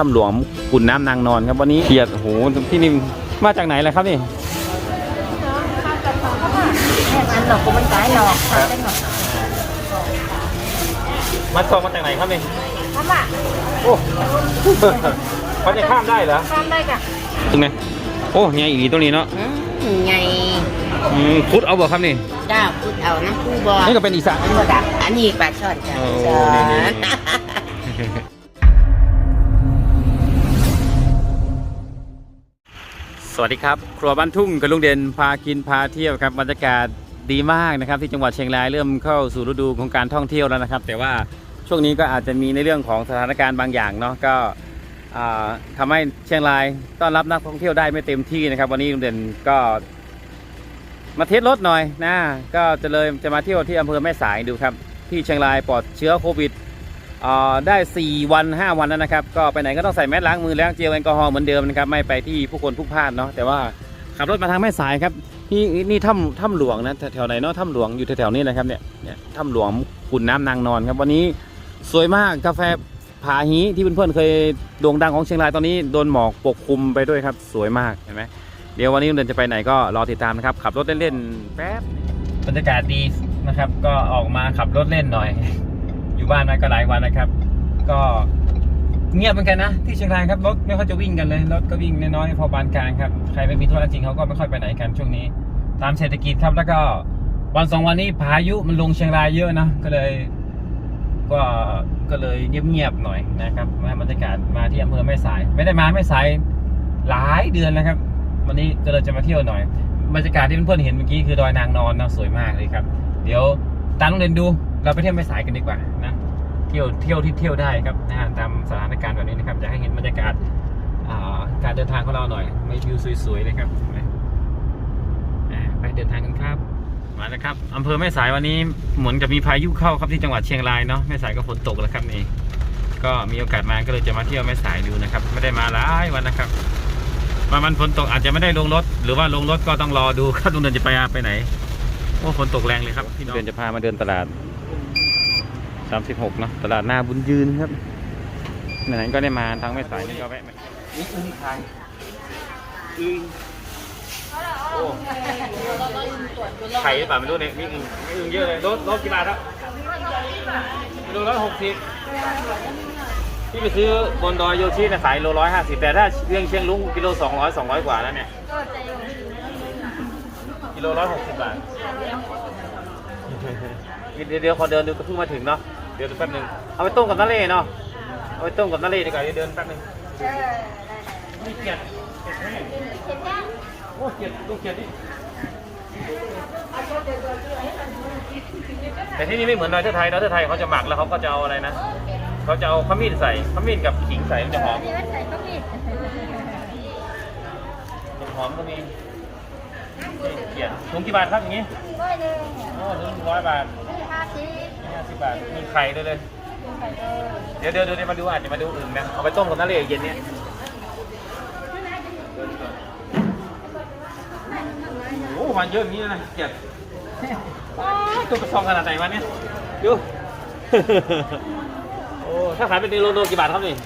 ถ้ำหลวงขุนน้ำนางนอนครับวันนี้เขียดโอ้โหที่นี่มาจากไหนเลยครับนี่อันหนอกกูมันตายหนอกทำได้หนอกมาส่งมาจากไหนครับนี่ทำอะโอ้เขาจะข้ามได้เหรอทำได้กะตรงไหนโอ้ไงอีกตรงนี้เนาะไงอืมคุดเอาบ่ครับนี่จ้าพูดเอาน้ำปูบอนี่ก็เป็นอีสานอันนี้ดักอันนี้ปลาช่อนจ้ะ วัสดีครับ ครัวบ้านทุ่งกับลุงเด่นพากินพาเที่ยวครับบรรยากาศดีมากนะครับ ที่จังหวัดเชียงรายเริ่มเข้าสู่ฤดูของการท่องเที่ยวแล้วนะครับ แต่ว่าช่วงนี้ก็อาจจะมีในเรื่องของสถานการณ์บางอย่างเนาะก็อ่าทำให้เชียงรายต้อนรับนักท่องเที่ยวได้ไม่เต็มที่นะครับ วันนี้ลุงเด่นก็ มาเทสรถหน่อยนะก็จะเลยจะมาเที่ยวที่อำเภอแม่สายดูครับ ที่เชียงรายปลอดเชื้อโควิด ได้ 4 วัน 5 วันแล้วนะครับ ก็ไปไหนก็ต้องใส่แมสล้างมือล้างเจลแอลกอฮอล์เหมือนเดิมนะครับ ไม่ไปที่ผู้คนพลุกพลานเนาะแต่ว่าขับรถมาทางแม่สายครับนี่นี่ถ้ำถ้ำหลวงนะแถวไหนเนาะถ้ำหลวงอยู่แถวๆนี้นะครับเนี่ยเนี่ยถ้ำหลวงขุนน้ำนางนอนครับวันนี้สวยมากกาแฟผาฮีที่เพื่อนๆเคยโด่งดังของเชียงรายตอนนี้โดนหมอกปกคลุมไปด้วยครับ สวยมากเห็นไหมเดี๋ยววันนี้เดินจะไปไหนก็รอติดตามนะครับขับรถเล่นๆแป๊บบรรยากาศดีนะครับ ก็ออกมาขับรถเล่นหน่อย อยู่บ้านมาก็หลายวันนะครับ ก็เงียบเหมือนกันนะที่เชียงรายครับรถไม่ค่อยจะวิ่งกันเลยรถก็วิ่งน้อยๆพอปานกลางครับใครไม่มีธุระจริงเขาก็ไม่ค่อยไปไหนกันช่วงนี้ ตามเศรษฐกิจครับแล้วก็วันสองวันนี้พายุมันลงเชียงรายเยอะนะก็เลยก็ก็เลยเงียบๆหน่อยนะครับมาบรรยากาศมาที่อำเภอแม่สาย ไม่ได้มาแม่สายหลายเดือนแล้วครับ วันนี้ก็เลยจะมาเที่ยวหน่อยบรรยากาศที่เพื่อนๆเห็นเมื่อกี้คือดอยนางนอนนะสวยมากเลยครับ เดี๋ยวตามโรงเรียนดู เราไปเที่ยวแม่สายกันดีกว่านะเที่ยวเที่ยวที่เที่ยวได้ครับนะฮะตามสถานการณ์แบบนี้นะครับอยากให้เห็นบรรยากาศการเดินทางของเราหน่อยไม่วิวสวยๆเลยครับไปอ่าไปเดินทางกันครับมาแล้วครับอำเภอแม่สายวันนี้เหมือนกับมีพายุเข้าครับที่จังหวัดเชียงรายเนาะแม่สายก็ฝนตกแล้วครับนี่ก็มีโอกาสมาก็เลยจะมาเที่ยวแม่สายดูนะครับ ไม่ได้มาหลายวันนะครับ มามันฝนตกอาจจะไม่ได้ลงรถ หรือว่าลงรถก็ต้องรอดูครับลุงเดินจะไปไปไหนโอ้ฝนตกแรงเลยครับพี่น้องเดินจะพามาเดินตลาด 36เนาะตลาดหน้าบุญยืนครับไหนๆก็ได้มาทางแม่สายนี่ก็แวะมานี่อึ้งไทยอึ้งโอ้ไข่หรือเปล่าไม่รู้เนี่ยมีอึ่งมีอึ่งเยอะเลยรถรถกี่บาทครับโลร้อยหกสิบที่ไปซื้อบนดอยโยชิเนี่ยขายโลร้อยห้าสิบแต่ถ้าเรื่องเชียงลุงกิโลสองร้อยสองร้อยกว่าแล้วเนี่ยกิโลร้อยหกสิบบาทเดี๋ยวเดี๋ยวขอเดินดูก็เพิ่งมาถึงเนาะเดี๋ยวดูแป๊บหนึงเอาไปต้มกับน้าเล่เนาะเอาไปต้มกับน้าเล่ดีกว่าเดี๋ยวเดินแป๊บหนึงนี่เกียดเกียดแห้งโอ้เกียดดูเกียดดิแต่ที่นี่ไม่เหมือนดอยเทือไทยดอยเทือไทยเขาจะหมักแล้วเขาก็จะเอาอะไรนะเขาจะเอาขมิ้นใส่ขมิ้นกับขิงใส่มันจะหอมมันหอมก็มีเขียนถุงกี่บาทครับอย่างนี้โอ้ถุงร้อยบาทห้าสิบ บาท มีไข่ด้วยเลย เดี๋ยวเดี๋ยวเดี๋ยวมาดูอาจจะมาดูอื่นนะ เอาไปต้มกับน้ำเหลวเย็นเนี่ยโอ้โหมันเยอะอย่างนี้นะเกียดตัวกระซองขนาดไหนวะเนี่ย ดู โอ้ ถ้าขายเป็นโลโลกี่บาทครับนี่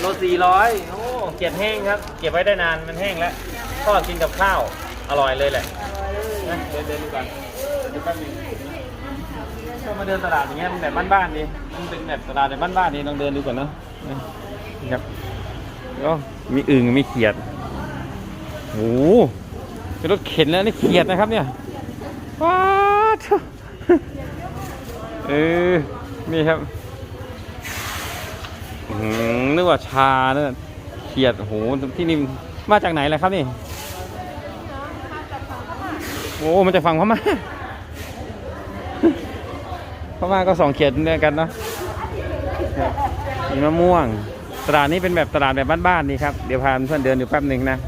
โลสี่ร้อยโอ้ เก็บแห้งครับ เก็บไว้ได้นาน มันแห้งแล้วทอดกินกับข้าว อร่อยเลยแหละนะเดินเดินดูกันดูแป๊บนึง มาเดินตลาดอย่างเงี้ยมันแบบบ้านๆดีมันเป็นแบบตลาดแบบบ้านๆดีลองเดินดูก่อนเนาะนะครับก็มีอึ่งมีเขียดโอ้โหเป็นรถเข็นแล้วนี่เขียดนะครับเนี่ยว้าเออนี่ครับหือนึกว่าชาเนี่ยเขียดโหที่นี่มาจากไหนเลยครับนี่โอ้มันจะฟังพม่า พม่าก็สองเขียดเดียวกันเนาะมีมะม่วง ตลาดนี้เป็นแบบตลาดแบบบ้านๆนี่ครับ เดี๋ยวพาเพื่อนเดินอยู่แป๊บหนึ่งนะ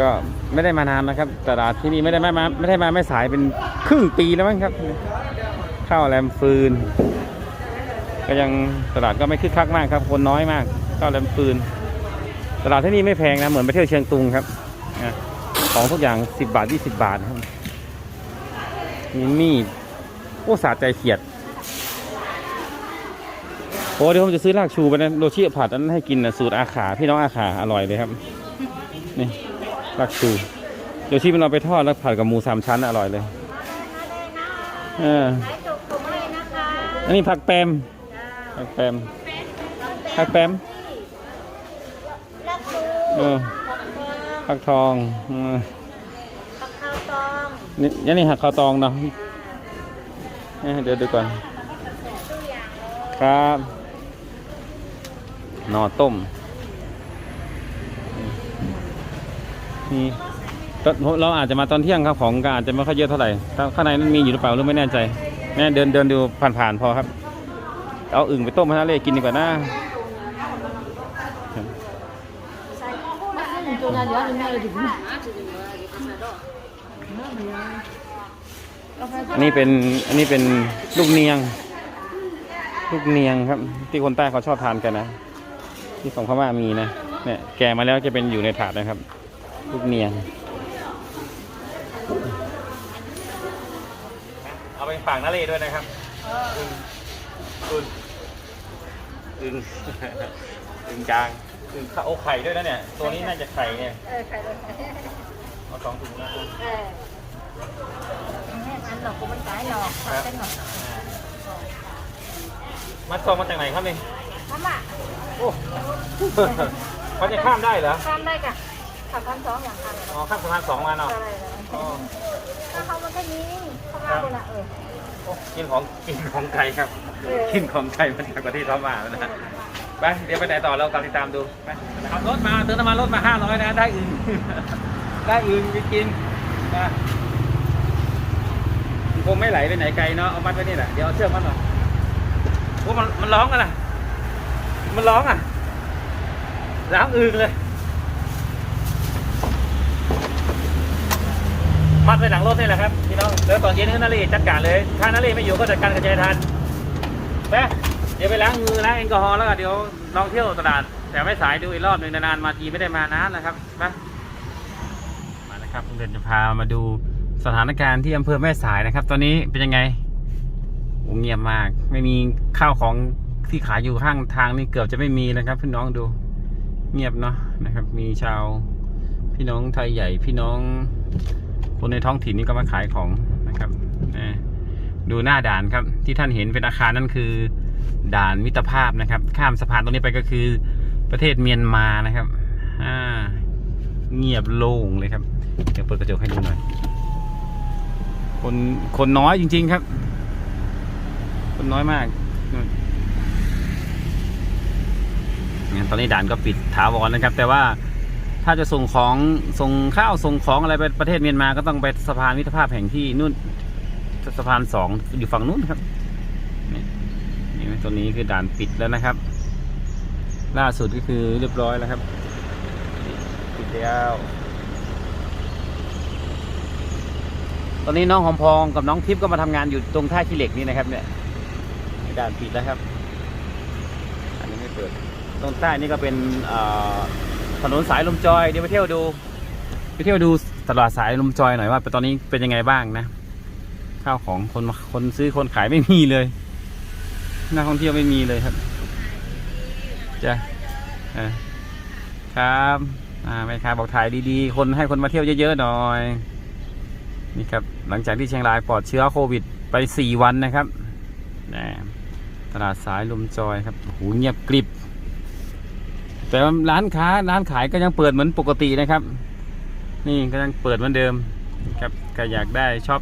ก็ไม่ได้มานานนะครับ ตลาดที่นี่ไม่ได้มาไม่ได้มาไม่สายเป็นครึ่งปีแล้วมั้งครับ ข้าวแรมฟืน ก็ยังตลาดก็ไม่คึกคักมากครับ คนน้อยมาก ข้าวแรมฟืน ตลาดที่นี่ไม่แพงนะ เหมือนไปเที่ยวเชียงตุงครับ ของทุกอย่างสิบบาทยี่สิบบาทครับมีมีด อ้สาใจเขียด โอ้เดี๋ยวผมจะซื้อรากชูไปนะโรชิผัดอันนั้นให้กินนะสูตรอาขาพี่น้องอาขาอร่อยเลยครับ นี่รากชูโรชิมันเอาไปทอดแล้วผัดกับหมูสามชั้นอร่อยเลยเอออันนี้ผักแปมผักแปมผักแปมเออผักทองเออผักข้าวตองนี่ยันนี่หักข้าวตองเนาะ เดี๋ยวดูก่อน ครับหน่อต้ม นี่เราอาจจะมาตอนเที่ยงครับของก็อาจจะไม่ค่อยเยอะเท่าไหร่ข้างในนั้นมีอยู่หรือเปล่าหรือไม่แน่ใจแน่เดินเดินดูผ่านๆพอครับ เอาอึ่งไปต้มให้นาเล่กินดีกว่านะ อันนี้เป็นอันนี้เป็นลูกเนียง ลูกเนียงครับ ที่คนใต้เขาชอบทานกันนะ ที่ของพม่ามีนะเนี่ยแกมาแล้วจะเป็นอยู่ในถาดนะครับ ลูกเนียง เอาไปฝากนาเลด้วยนะครับอึงอึงอึงอึงกลางอึงข้าวโอไข่ด้วยนะเนี่ย ตัวนี้น่าจะไข่เนี่ยเออไข่เลยเอาสองถุงนะเออ หลอกกูมันสายหลอกขอเป็นหลอกมัดซองมาจากไหนครับนี่ทำอะโอ้ มันจะข้ามได้เหรอข้ามได้กะขับพันสองอย่างคันอ๋อข้ามสะพานสองมาเนาะอะไรเลยอ๋อถ้าเขามันก็ยิงเขามาคนละเออโอ้กินของกินของไทยครับเออกินของไทยมาจากประเทศพม่าแล้วนะไปเดี๋ยวไปไหนต่อเราตามติดตามดูไปขับรถมาเติมน้ำมันรถมาห้าร้อยนะได้อึ่งได้อึ่งไปกินนะค งไม่ไหลไปไหนไกลเนาะเอามัดไว้นี่แหละเดี๋ยวเอาเชือกมัดหน่อยโอ้มันมันร้องกันล่ะมันร้องอะร้องอึงเลย มัดไปหลังรถนี่แหละครับพี่น้องแล้วตอนเย็นให้นาเรจัดการเลยถ้านาเรไม่อยู่ก็จัดการกับใจทันไปเดี๋ยวไปล้างมือล้างแอลกอฮอล์แล้วก็เดี๋ยวลองเที่ยวตลาด แต่ไม่สายดูอีกรอบหนึ่งนานๆมาทีไม่ได้มานานนะครับไปมานะครับเดินจะพามาดู สถานการณ์ที่อำเภอแม่สายนะครับ ตอนนี้เป็นยังไงเงียบมาก ไม่มีข้าวของที่ขายอยู่ข้างทางนี่เกือบจะไม่มีนะครับพี่น้องดู เงียบเนาะนะครับ มีชาวพี่น้องไทยใหญ่พี่น้อง คนในท้องถิ่นนี่ก็มาขายของนะครับดูหน้าด่านครับ ที่ท่านเห็นเป็นอาคารนั่นคือ ด่านมิตรภาพนะครับ ข้ามสะพานตรงนี้ไปก็คือประเทศเมียนมานะครับอ่าเงียบโล่งเลยครับ เดี๋ยวเปิดกระจกให้ดูหน่อย คนคนน้อยจริง ๆ ครับ คนน้อยมากนู่นตอนนี้ด่านก็ปิดถาวรนะครับ แต่ว่าถ้าจะส่งของส่งข้าวส่งของอะไรไปประเทศเมียนมาก็ต้องไปสะพานมิตรภาพแห่งที่นู่นสะพานสองอยู่ฝั่งนู้นครับนี่นี่ตัวนี้คือด่านปิดแล้วนะครับ ล่าสุดก็คือเรียบร้อยแล้วครับ ปิดแล้ว อนนี้น้องหอมพองกับน้องทิพย์ก็มาทำงานอยู่ตรงท่าขี้เหล็กนี่นะครับ เนี่ยด่านปิดแล้วครับ อันนี้ไม่เปิด ตรงใต้นี่ก็เป็นเอ่อถนนสายลมจอยเดี๋ยวไปเที่ยวดู ไปเที่ยวดูตลาดสายลมจอยหน่อยว่าตอนนี้เป็นยังไงบ้างนะข้าวของคนคนซื้อคนขายไม่มีเลยนักท่องเที่ยวไม่มีเลยครับจ้ะเออครับอ่าแม่ค้าบอกถ่ายดีๆ คนให้คนมาเที่ยวเยอะๆหน่อย นี่ครับหลังจากที่เชียงรายปลอดเชื้อโควิดไปสี่วันนะครับนะตลาดสายลมจอยครับโอ้โหเงียบกริบ แต่ร้านค้าร้านขายก็ยังเปิดเหมือนปกตินะครับ นี่ก็ยังเปิดเหมือนเดิมครับใครอยากได้ชอบ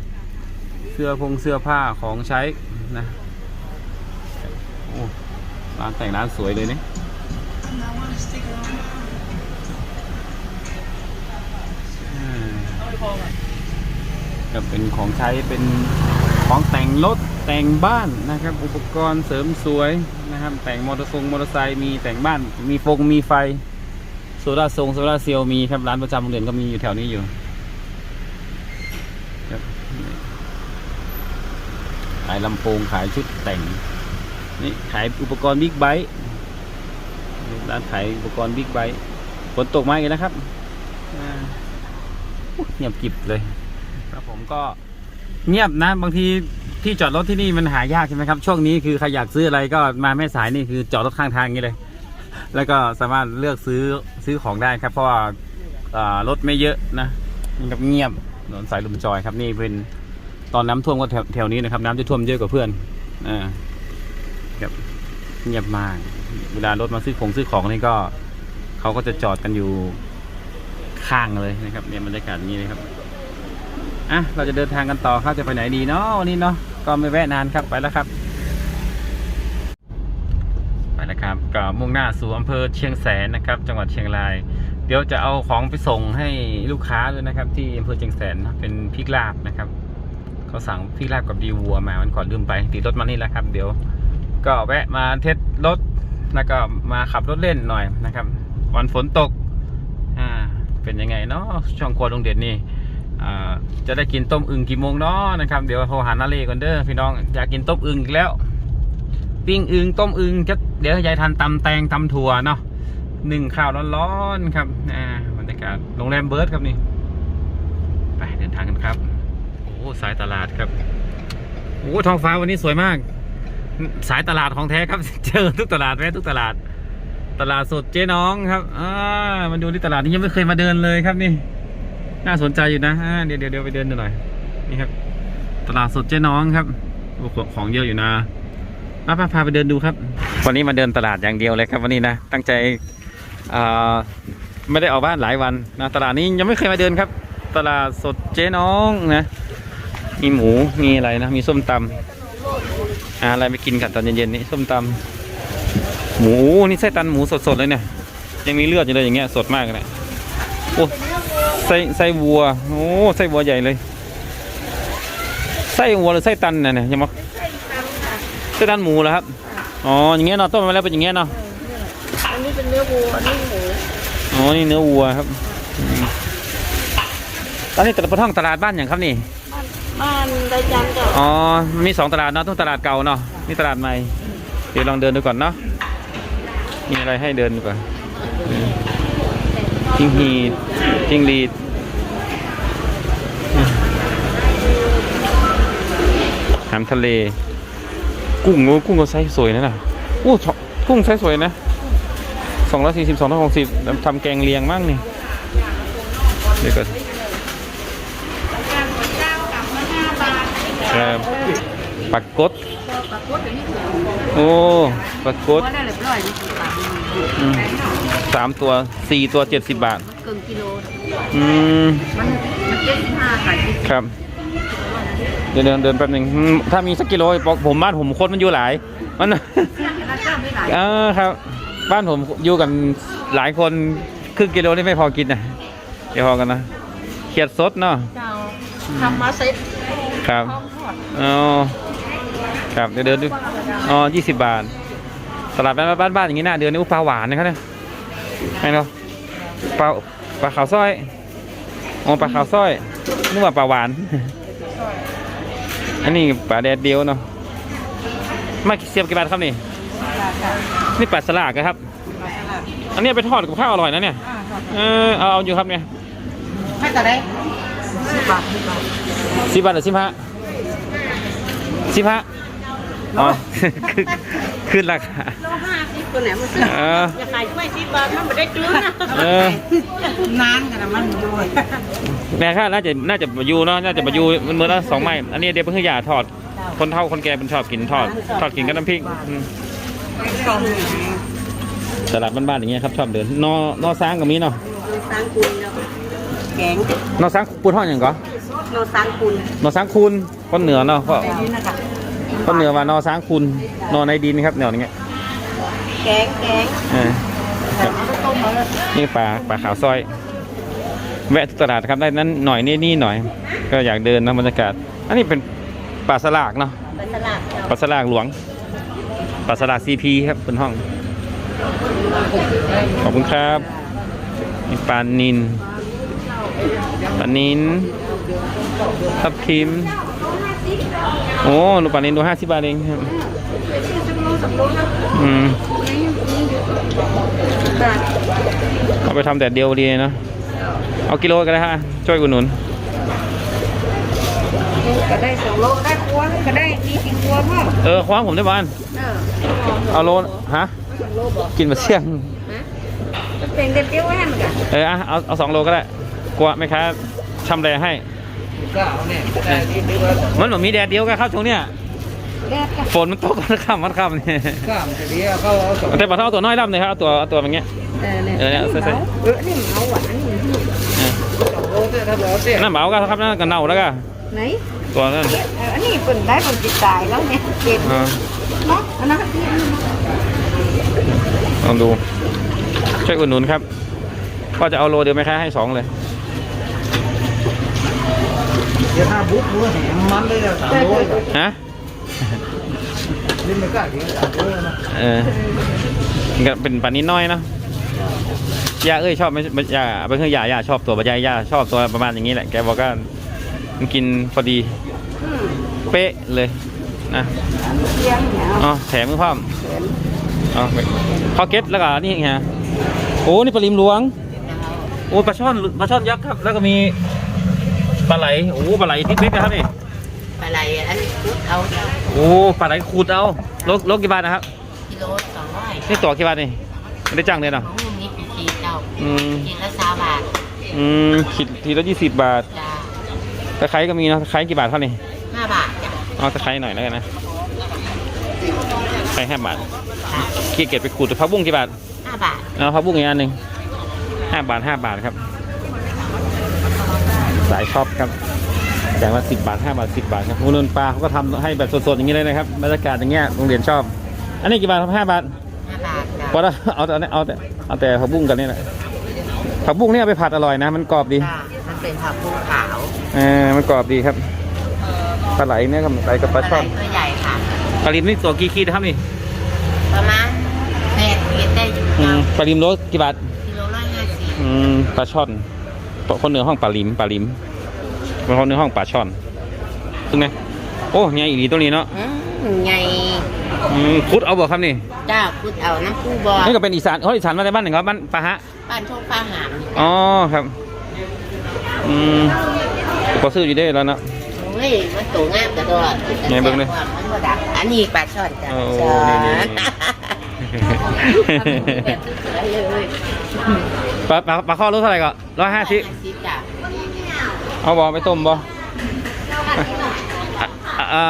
เสื้อพงเสื้อผ้าของใช้นะโอ้ร้านแต่งร้านสวยเลยเนี่ยอืม ก็เป็นของใช้เป็นของแต่งรถแต่งบ้านนะครับ อุปกรณ์เสริมสวยนะครับ แต่งมอเตอร์ทรงมอเตอร์ไซค์มีแต่งบ้านมีฟงมีไฟโซลาทรงโซลาเซลล์มีครับร้านประจำโรงเรียนก็มีอยู่แถวนี้อยู่ครับขายลำโพงขายชุดแต่งนี่ขายอุปกรณ์บิ๊กไบค์ร้านขายอุปกรณ์บิ๊กไบค์ฝนตกมาอีกนะครับเงียบกริบเลย ครับผมก็เงียบนะ บางทีที่จอดรถที่นี่มันหายากใช่ไหมครับ ช่วงนี้คือใครอยากซื้ออะไรก็มาแม่สายนี่คือจอดรถข้างทางอย่างนี้เลย แล้วก็สามารถเลือกซื้อซื้อของได้ครับ เพราะว่าอ่ารถไม่เยอะนะมันกับเงียบถนนสายลมจอยครับนี่เป็นตอนน้ำท่วมก็แถวแถวนี้นะครับ น้ำจะท่วมเยอะกว่าเพื่อนอ่าครับเงียบมาก เวลารถมาซื้อของซื้อของนี่ก็เขาก็จะจอดกันอยู่ข้างเลยนะครับเนี่ยบรรยากาศอย่างนี้เลยครับ อะเราจะเดินทางกันต่อครับจะไปไหนดีเนาะวันนี้เนาะก็ไม่แวะนานครับไปแล้วครับ ไปแล้วครับก็มุ่งหน้าสู่อำเภอเชียงแสนนะครับ จังหวัดเชียงราย เดี๋ยวจะเอาของไปส่งให้ลูกค้าด้วยนะครับ ที่อำเภอเชียงแสนนะเป็นพริกลาบนะครับเขาสั่งพริกลาบกับดีวัวมาวันก่อนลืมไปติดรถมานี่แหละครับ เดี๋ยว ก็แวะมาเทสรถแล้วก็มาขับรถเล่นหน่อยนะครับ วันฝนตกอ่าเป็นยังไงเนาะช่องครัวลงเด่นนี่ จะได้กินต้มอึ่งกี่โมงเนาะนะครับ เดี๋ยวโทรหานาเลก่อนเด้อพี่น้องอยากกินต้มอึ่งอีกแล้ว ปิ้งอึ่งต้มอึ่งจะเดี๋ยวยายทันตำแตงตำถั่วเนาะหนึ่งข้าวร้อนๆครับอ่าบรรยากาศโรงแรมเบิร์ดครับนี่ไปเดินทางกันครับโอ้สายตลาดครับโอ้ท้องฟ้าวันนี้สวยมาก สายตลาดของแท้ครับ เจอทุกตลาดแวะทุกตลาด ตลาดสดเจ๊น้องครับอ่ามาดูที่ตลาดนี้ยังไม่เคยมาเดินเลยครับนี่ น่าสนใจอยู่นะอ่าเดี๋ยวเดี๋ยวไปเดินดูหน่อยนี่ครับ ตลาดสดเจ๊น้องครับของเยอะอยู่นะมาพาพาไปเดินดูครับ วันนี้มาเดินตลาดอย่างเดียวเลยครับวันนี้นะ ตั้งใจไม่ได้ออกบ้านหลายวันนะตลาดนี้ยังไม่เคยมาเดินครับ ตลาดสดเจ๊น้องนะ มีหมูมีอะไรนะ มีส้มตำอ่าอะไรไปกินกันตอนเย็นๆนี้ส้มตำหมูนี่ไส้ตันหมูสดๆเลยเนี่ยยังมีเลือดอยู่เลยอย่างเงี้ยสดมากเลย ไส้ไส้วัว โอ้ไส้วัวใหญ่เลย ไส้วัวหรือไส้ตันน่ะเนี่ยยังมาไส้ตันหมูเหรอครับ อ๋อ อย่างเงี้ยเนาะ ต้มมาแล้วเป็นอย่างเงี้ยเนาะ อันนี้เป็นเนื้อวัว อันนี้หมู อ๋อ นี่เนื้อวัวครับอืมตอนนี้ตลาดปะท่องตลาดบ้านอย่างครับนี่ บ้านไดจันทร์ก็อ๋อ มีสองตลาดเนาะต้องตลาดเก่าเนาะ นี่ตลาดใหม่ เดี๋ยวลองเดินดูก่อนเนาะ มีอะไรให้เดินดูก่อนอืม จิงฮีดจิงลีดอาหารทะเล กุ้งโอ้กุ้งก็ไซส์สวยนะน่ะโอ้ชกุ้งไซส์สวยนะสองร้อยสี่สิบสองร้อยหกสิบทำแกงเลียงมั่งนี่เดี๋ยวก่อนครับปักกดโอ้ปักกด ก็ได้เรียบร้อยนี่สิบบาทอืมสามตัวสี่ตัวเจ็ดสิบบาทเกินกิโล อืม มันมันเจ็ดสิบห้าขายสิบครับ เดินเดินเดินแป๊บหนึงอืมถ้ามีสักกิโลบอกผมบ้านผมคนมันอยู่หลาย มันแล้วก็ไม่หลายเออครับ บ้านผมอยู่กันหลายคนครึ่งกิโลนี่ไม่พอกินนะเดี๋ยวพอกันนะเขียดสดเนาะเจ้าทำมาเซ็ตครับพร้อมทอดอ๋อครับเดี๋ยวเดินดูอ๋อยี่สิบบาทตลาดบ้านบ้านบ้านอย่างนี้น่าเดินนี่อุ๊ยปลาหวานนะครับเนี่ย ไม่เนาะปลาปลาขาวสร้อยอ๋อปลาขาวสร้อยนึกว่าปลาหวาน อันนี้ปลาแดดเดียวเนาะไม่เสียบกี่บาทครับนี่นี่ปลาสลากนะครับ อันนี้เอาไปทอดกับข้าวอร่อยนะเนี่ยเออเอาเอาอยู่ครับเนี่ยไม่ก็ได้สิบบาทสิบบาทสิบบาทหรือสิบห้าสิบห้า อ๋อขึ้นขึ้นราคาโลห้าสิบตัวไหนมันซื้อเอออย่าขายกล้วยสิบบาทมันไม่ได้กลืนนะเออ นานกันนะมันด้วยแม่ค่าน่าจะน่าจะมาอยู่เนาะน่าจะมาอยู่มันเมื่อละสองไม้อันนี้เดี๋ยวเพิ่งอยาทอด คนเฒ่าคนแก่เป็นชอบกินทอด ทอดกินกับน้ำพริกอืมตลาดบ้านๆอย่างเงี้ยครับชอบเดินนอนอซ้างกับมีเนาะสร้างคุณแล้วแกงนอซ้างปูทอดอย่างก่อนโนสร้างคุณนอซ้างคูนคนเหนือเนาะเพราะแบบนี้นะคะ คนเหนือว่านอซ้างคูนนอในดินครับแนวอย่างเงี้ยแกงแกงเออครับต้มมาเลยนี่ปลาปลาขาวซอย แวะตลาดครับได้นั้นหน่อยนี่นี่หน่อย ก็อยากเดินนะบรรยากาศ อันนี้เป็นปลาสลากเนาะไปตลาดเจ้าปลาสลากหลวงปลาสลากซีพีครับบนห้อง ขอบคุณครับมีปลานินปลานินทับทิม โอ้ลูกปลานินดูห้าสิบบาทเองครับอืมเอาไปทำแต่เดียวดีเนาะเอากิโลกันนะฮะช่วยอุดหนุนก็ได้สองโลได้ครัวก็ได้มีกี่ครัวพ่อเออคว้างผมได้บ้านเออเอาโลฮะสองโลบอกกินมาเสี่ยงนะมันเป็นเด็ดเดียวแว่นกันเอออะเอาเอาสองโลก็ได้กลัวไหมค้าชำแรให้ ก็เอาเนี่ยแต่นี่นึกว่ามันแบบมีแดดเดียวกันครับช่วงเนี้ยแดดกันฝนมันตกมันค่ำมันค่ำเนี่ยก็มันจะดีเขาเอาสองแต่ปลาเท่าตัวน้อยดำเลยครับเอาตัวเอาตัวอย่างเงี้ย เออเนี่ยเออเนี่ยใส่ใส่ เออนี่เมาหวานนี่เออสองโลเท่าถ้าเราเสียนั่นเบาก็ครับนั่นกันเน่าแล้วก็ไหนตัวนั้นเอออันนี้เป็นได้เป็นจิตตายแล้วเนี่ยเจ็บอ่าเนาะอันนั้นก็ที่ลองดูช่วยอุดหนุนครับก็จะเอาโลเดียวไหมคะให้สองเลย เดี๋ยวถ้าบุ๊กรู้แหมมันได้แล้วสามโลฮะนี่ไม่กล้ากินสามโลนะเออมันก็เป็นปลานิดน้อยเนอะย่าเอ้ยชอบไหมไม่ย่าเป็นเครื่องย่าย่าชอบตัวปลาใหญ่ย่าชอบตัวประมาณอย่างนี้แหละแกบอกว่ามันกินพอดีเป๊ะเลยนะเลี้ยงเนี่ยอ๋อแถมมือพร้อมอ๋อพอเก็ตแล้วก็นี่ไงโอ้นี่ปลาลิมหลวงโอ้ปลาช่อนปลาช่อนยักษ์ครับ แล้วก็มี ปลาไหลโอ้ปลาไหลที่เล็กนะครับนี่อะไรอันพุดเอาเจ้าโอ้ปลาไหลขูดเอาโลโลกี่บาทนะครับกิโลสองร้อยนี่ตัวกี่บาทนี่ไม่ได้จ้างเลยเนาะของนี้ปีกีเจ้าอืมกินละสามบาทอืมขีดทีละยี่สิบบาทจ้าตะไคร้ก็มีเนอะตะไคร้กี่บาทเท่านี้ห้าบาทจ้ะเอาตะไคร้หน่อยแล้วกันนะตะไคร้ห้าบาทขี้เกียจไปขูดผักบุ้งกี่บาทห้าบาทเอาผักบุ้งอีกอันหนึ่งห้าบาทห้าบาทครับ สายช็อปครับอย่างละสิบบาทห้าบาทสิบบาทครับมูลนปลาเขาก็ทำให้แบบสดๆอย่างนี้เลยนะครับบรรยากาศอย่างเงี้ยโรงเรียนชอบ อันนี้กี่บาทครับห้าบาทห้าบาทจ้ะพอแล้วเอาแต่เอาแต่เอาแต่ผักบุ้งกันนี่แหละผักบุ้งเนี่ยเอาไปผัดอร่อยนะ มันกรอบดีจ้ามันเป็นผักบุ้งขาวเออมันกรอบดีครับปลาไหลเนี่ยกับไหลกับปลาช่อนตัวใหญ่ค่ะปลาลิมนี่ตัวกี่ขีดครับนี่ประมาณแปดขีดได้อยู่อืเจ้ามปลาลิมโลกี่บาทกิโลละห้าสิบอืมปลาช่อน คนเหนือห้องปลาลิมปลาลิมบางคนเหนือห้องปลาช่อนตรงไหนโอ้ใหญ่อีหลีตัวนี้เนาะอืมใหญ่อืมคุดเอาบ่ครับนี่จ้าพุดเอาน้ำปูบอนี่ก็เป็นอีสานเขาอีสานมาในบ้านหนึ่งครับบ้านปะฮะบ้านโชคฟ้าหามอ๋อครับอืมพอซื้ออยู่ได้แล้วเนาะ เฮ้ยมันตัวงามกระโดดไหนเบิ่งดิมันบ่ดักอันนี้ปลาช่อนจ้ะโอ้ช่อนนี่ แบบสวยเลย ปลาปลาปลาข้อรู้เท่าไหร่ก็ร้อยห้าสิบสิจ้ะเอาบอไปต้มบออะอ่า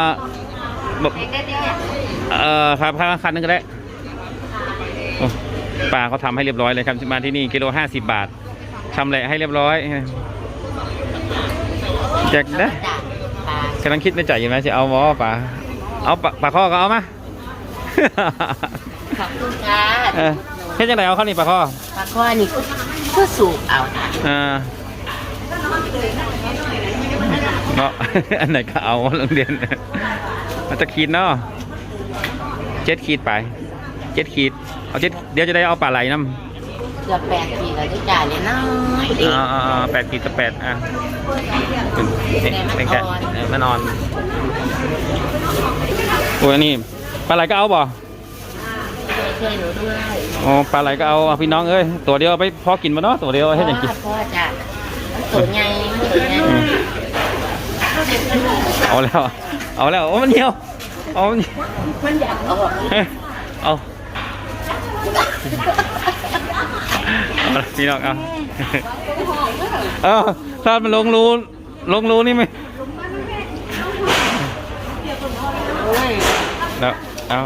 บอกเด็กเดียวอะเอ่อครับค่าคันนึงก็ได้โอ้ปลาเขาทำให้เรียบร้อยเลยครับมาที่นี่กิโลห้าสิบบาททำแหละให้เรียบร้อยแจกนะจ้ะปลากำลังคิดในใจอยู่ไหมจะเอาวอปลาเอาปลาปลาข้อก็เอามาขอบคุณค่ะเออเฮ็ดยังไงเอาเข้านี่ปลาข้อปลาข้อนี่ ก็ก็สูบเอาจ้ะอ่าเนาะ อันไหนก็เอาโรงเรียนมันจะขีดเนาะเจ็ดขีดไปเจ็ดขีดเอาเจ็ดเดี๋ยวจะได้เอาปลาไหลน้ำเกือบแปดขีดแล้วจะจ่ายเลยน้อยเองอ่าอ่าอ่าแปดขีดกับแปดอะเป็นเป็นเป็นแค่เออมันนอนโอ้ยอันนี่ปลาไหลก็เอาบ่ช่วยหนูด้วย อ๋อปลาไหลก็เอาอะพี่น้องเอ้ยตัวเดียวเอาไปพอกินมาเนาะตัวเดียวให้ยังกินพ่อจ้ะตัวใหญ่ตัวใหญ่อืมเอาแล้วเอาแล้วโอ้มันเหนียวเอามันมันอยากออกเอ้ยเอาเอาละพี่น้องเอาเออถ้ามันลงรูลงรูนี่ไหมโอ้ยแล้วเอา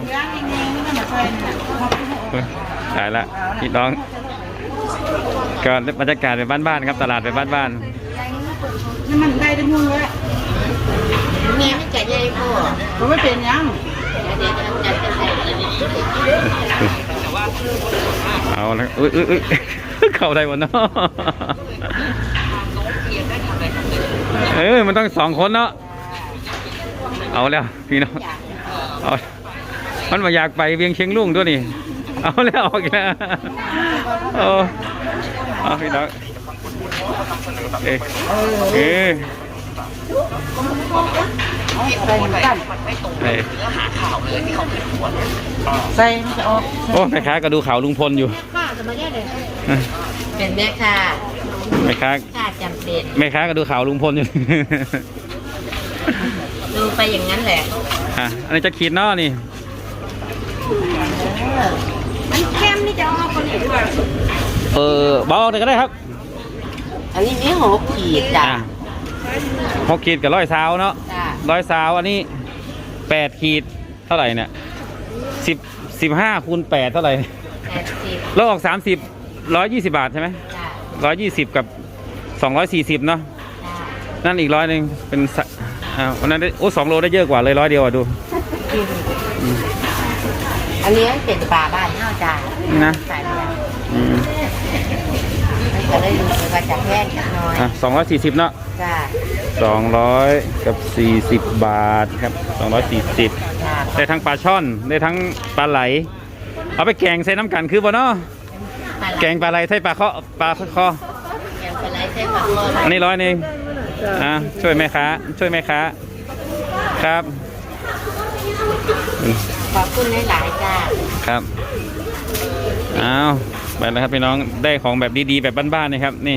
ตายละพี่น้อง ก็บรรยากาศเป็นบ้านๆครับ ตลาดเป็นบ้านนี่มันได้ได้มุ่งเลยแม่ไม่จ่ายใหญ่พ่อมันไม่เป็นยังเดี๋ยวเดี๋ยวจะจะใส่ๆเอาละอุ้ยอุ้ยอุ้ยเข้าได้หมดเนาะเออมันต้องสองคนเนาะเอาแล้วพี่น้องเอามันมาอยากไปเวียงเชียงลุงด้วยนี่ เอาแล้วออกแล้วเอาเอาพี่น้องเอ้ยเอ้ยใส่กันเอ้ยใส่มันจะออกโอ้แม่ค้าก็ดูข่าวลุงพลอยู่ข้าจะมาแย่เลยเป็นแม่ค่ะแม่ค้าข้าจำเป็นแม่ค้าก็ดูข่าวลุงพลอยู่ดูไปอย่างนั้นแหละอะอันนี้จะขีดเนอนี่ มันเข้มนี่จะเอาคนอื่นด้วยเออเบาออกเลยก็ได้ครับ อันนี้มีหกขีดจ้ะอะหกขีดกับร้อยสาวเนาะจ้ะร้อยสาวอันนี้แปดขีดเท่าไหร่เนี่ยสิบสิบห้าคูณแปดเท่าไหร่แปดสิบลดออกสามสิบร้อยยี่สิบาทใช่ไหมจ้ะร้อยยี่สิบกับสองร้อยสี่สิบเนาะ จ้ะนั่นอีกร้อยหนึ่งเป็นสะอ่าวันนั้นได้โอ้สองโลได้เยอะกว่าเลยร้อยเดียวอะดูอั นนี้มันเป็นปลาบ้านเฮาจ้ะนี่นะสายเดียวอืมมันก็เลยรู้สึกว่าจะแห้งจักหน่อยอะสองร้อยสี่สิบเนาะจ้ะสองร้อยกับสี่สิบบาทครับสองร้อยสี่สิบจ้ะได้ทั้งปลาช่อนได้ทั้งปลาไหล เอาไปแกงใส่น้ำกันคือบ่เนาะปลาไหลแกงปลาไหลใส่ปลาเคาะปลาคอ แกงปลาไหลใส่ปลาคออันนี้ร้อยหนึ่งอะช่วยแม่ค้า ช่วยแม่ค้า ครับ ขอบคุณหลายๆจ้ะครับเอาไปแล้วครับพี่น้องได้ของแบบดีๆ แบบบ้านๆนะครับ นี่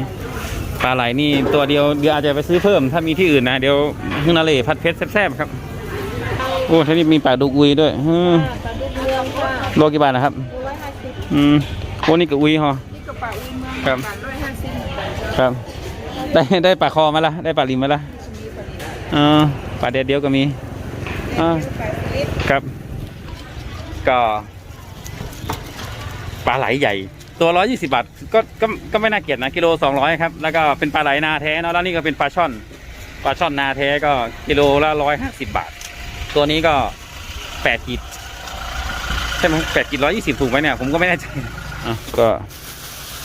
ปลาไหลนี่ตัวเดียวเดี๋ยวอาจจะไปซื้อเพิ่ม ถ้ามีที่อื่นนะเดี๋ยวฮึนาเลผัดเพชรแซ่บๆครับโอ้ที่นี่มีปลาดุกอุยด้วยอืมโลกี่บาทนะครับอืมโอ้นี่ก็อุยเหรอครับครับ ได้ได้ปลาคอมาละได้ปลาลิมมาละอ่าปลาเดียวเดียวก็มีอ่าครับ ก็ปลาไหลใหญ่ ตัวร้อยยี่สิบาทก็ก็ก็ไม่น่าเกลียดนะกิโลสองร้อยครับแล้วก็เป็นปลาไหลนาแท้เนอะแล้วนี่ก็เป็นปลาช่อนปลาช่อนนาแท้ก็กิโลละร้อยห้าสิบบาท ตัวนี้ก็แปดกิดใช่ไหมแปดกิดร้อยยี่สิบถูกไหมเนี่ยผมก็ไม่แน่ใจอะก็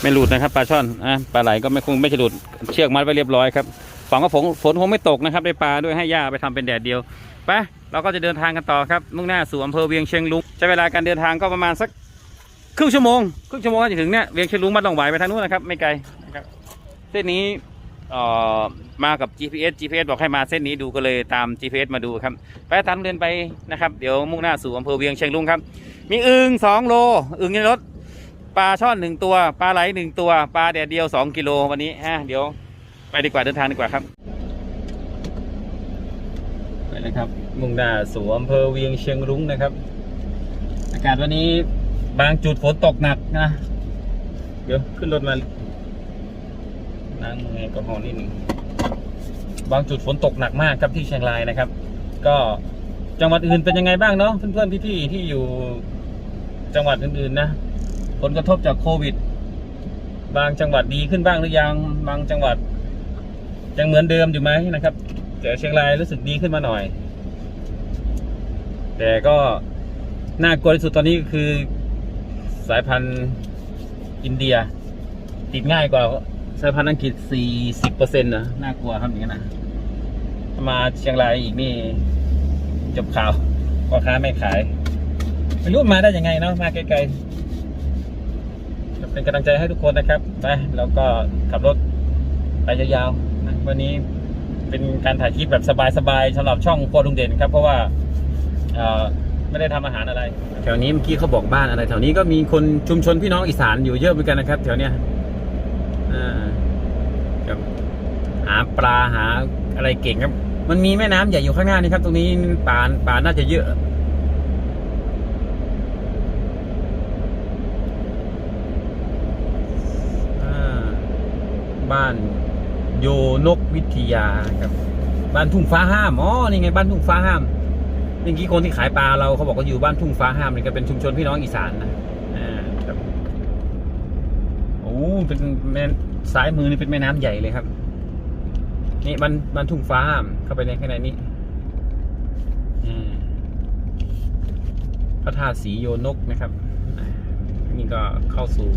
ไม่หลุดนะครับปลาช่อนอะปลาไหลก็ไม่คงไม่จะหลุดเชือกมัดไว้เรียบร้อยครับหวังว่าฝนฝนคงไม่ตกนะครับได้ปลาด้วยให้ย่าไปทำเป็นแดดเดียวไป เราก็จะเดินทางกันต่อครับ มุ่งหน้าสู่อำเภอเวียงเชียงลุงใช้เวลาการเดินทางก็ประมาณสักครึ่งชั่วโมงครึ่งชั่วโมงก็จะถึงเนี่ยเวียงเชียงลุงมัดหลองไหวไปทางนู้นนะครับไม่ไกลนะครับเส้นนี้เอ่อมากับ GPS GPS บอกให้มาเส้นนี้ดูก็เลยตาม GPS มาดูครับไปตามเดินไปนะครับเดี๋ยวมุ่งหน้าสู่อำเภอเวียงเชียงลุงครับ มีอึ่งสองโลอึ่งในรถปลาช่อนหนึ่งตัวปลาไหลหนึ่งตัวปลาแดดเดียวสองกิโลวันนี้ฮะเดี๋ยวไปดีกว่าเดินทางดีกว่าครับไปเลยครับ มุ่งหน้าสู่อำเภอเวียงเชียงรุ้งนะครับ อากาศวันนี้บางจุดฝนตกหนักนะ เดี๋ยวขึ้นรถมานั่งแอลกอฮอล์นิดหนึ่งบางจุดฝนตกหนักมากครับที่เชียงรายนะครับ ก็จังหวัดอื่นเป็นยังไงบ้างเนาะเพื่อนๆพี่ๆที่อยู่จังหวัดอื่นๆนะผลกระทบจากโควิด บางจังหวัดดีขึ้นบ้างหรือยังบางจังหวัดยังเหมือนเดิมอยู่ไหมนะครับแต่เชียงรายรู้สึกดีขึ้นมาหน่อย แต่ก็น่ากลัวที่สุดตอนนี้ก็คือสายพันธุ์อินเดีย ติดง่ายกว่าสายพันธุ์อังกฤษ 40เปอร์เซ็นต์นะน่ากลัวครับอย่างนั้นะมาเชียงรายอีกนี่จบข่าวพ่อค้าไม่ขายไม่รู้มาได้ยังไงเนาะมาไกลๆเป็นกำลังใจให้ทุกคนนะครับไปแล้วก็ขับรถไปยาวๆนะวันนี้เป็นการถ่ายคลิปแบบสบายๆสำหรับช่องโคดุงเด่นครับเพราะว่า เอ่อไม่ได้ทำอาหารอะไร แถวนี้เมื่อกี้เขาบอกบ้านอะไร แถวนี้ก็มีคนชุมชนพี่น้องอีสานอยู่เยอะเหมือนกันนะครับ แถวเนี้ยอ่าครับหาปลาหาอะไรเก่งครับ มันมีแม่น้ำใหญ่อยู่ข้างหน้านี่ครับ ตรงนี้ป่าป่าน่าจะเยอะ อ่าบ้านโยนกวิทยาครับ บ้านทุ่งฟ้าห้ามอ๋อนี่ไงบ้านทุ่งฟ้าห้าม เมื่อกี้คนที่ขายปลาเราเขาบอกว่าอยู่บ้านทุ่งฟ้าห้ามนี่ก็เป็นชุมชนพี่น้องอีสานนะอ่าครับโอ้เป็นแม่ซ้ายมือนี่เป็นแม่น้ำใหญ่เลยครับ นี่บ้านบ้านทุ่งฟ้าห้ามเข้าไปในข้างในนี้อ่าพระธาตุสีโยนกนะครับนี่ก็เข้าสู่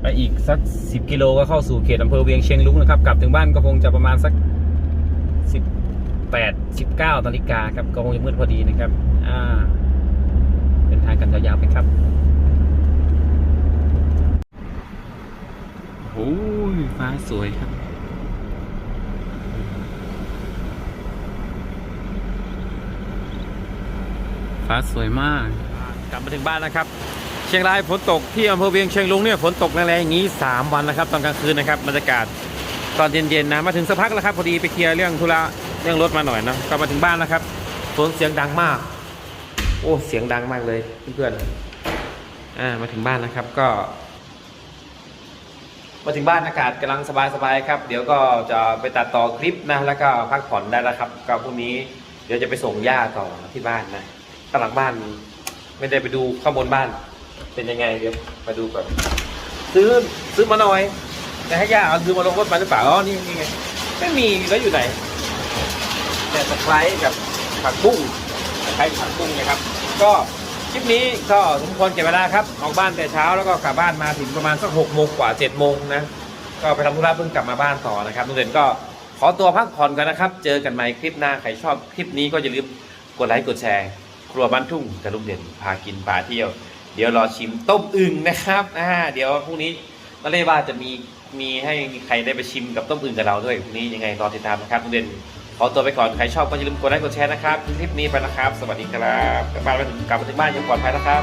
ไปอีกสักสิบกิโลก็เข้าสู่เขตอำเภอเวียงเชียงรุ้งนะครับ กลับถึงบ้านก็คงจะประมาณสัก 18 19นาฬิกาครับก็คงจะมืดพอดีนะครับ อ่าเป็นทางกันยาวๆไปครับโอ้ยฟ้าสวยครับฟ้าสวยมาก กลับมาถึงบ้านนะครับ เชียงรายฝนตกที่อำเภอเวียงเชียงลุงเนี่ยฝนตกแรงๆอย่างนี้ 3 วันนะครับ ตอนกลางคืนนะครับบรรยากาศตอนเย็นๆนะมาถึงสักพักแล้วครับพอดีไปเคลียร์เรื่องธุระ เรื่องรถมาหน่อยนะก็มาถึงบ้านแล้วครับโซนเสียงดังมาก โอ้เสียงดังมากเลยเพื่อนๆอ่ามาถึงบ้านนะครับก็ มาถึงบ้านอากาศกำลังสบายๆครับ เดี๋ยวก็จะไปตัดต่อคลิปนะแล้วก็พักผ่อนได้แล้วครับก็พรุ่งนี้เดี๋ยวจะไปส่งย่าต่อที่บ้านนะข้างหลังบ้านไม่ได้ไปดูข้างบนบ้าน เป็นยังไงเดี๋ยวมาดูก่อนซื้อซื้อมาหน่อยแต่ให้ย่าเอาซื้อมาลงรถมาหรือเปล่าอ๋อนี่นี่ไงไม่มีแล้วอยู่ไหน ไคร้กับผักบุ้งตะไคร้ผักบุ้งนะครับ ก็คลิปนี้ก็สมควรเก็บเวลาครับ ออกบ้านแต่เช้าแล้วก็กลับบ้านมาถึงประมาณสักหกโมงกว่าเจ็ดโมงนะ ก็ไปทำธุระเพิ่งกลับมาบ้านต่อนะครับลุงเด่นก็ขอตัวพักผ่อนกันนะครับ เจอกันใหม่คลิปหน้า ใครชอบคลิปนี้ก็อย่าลืมกดไลค์กดแชร์ ครัวบ้านทุ่งกับลุงเด่นพากินพาเที่ยว เดี๋ยวรอชิมต้มอึ่งนะครับอ่าเดี๋ยวพรุ่งนี้มาเล่ว่าจะมีมีให้ใครได้ไปชิมกับต้มอึ่งกับเราด้วยพรุ่งนี้ยังไงรอติดตามนะครับลุงเด่น ขอตัวไปก่อนใครชอบก็อย่าลืมกดไลค์กดแชร์นะครับคลิปนี้ไปนะครับ สวัสดีครับกลับบ้านไปถึงกลับมาถึงบ้านยังปลอดภัยนะครับ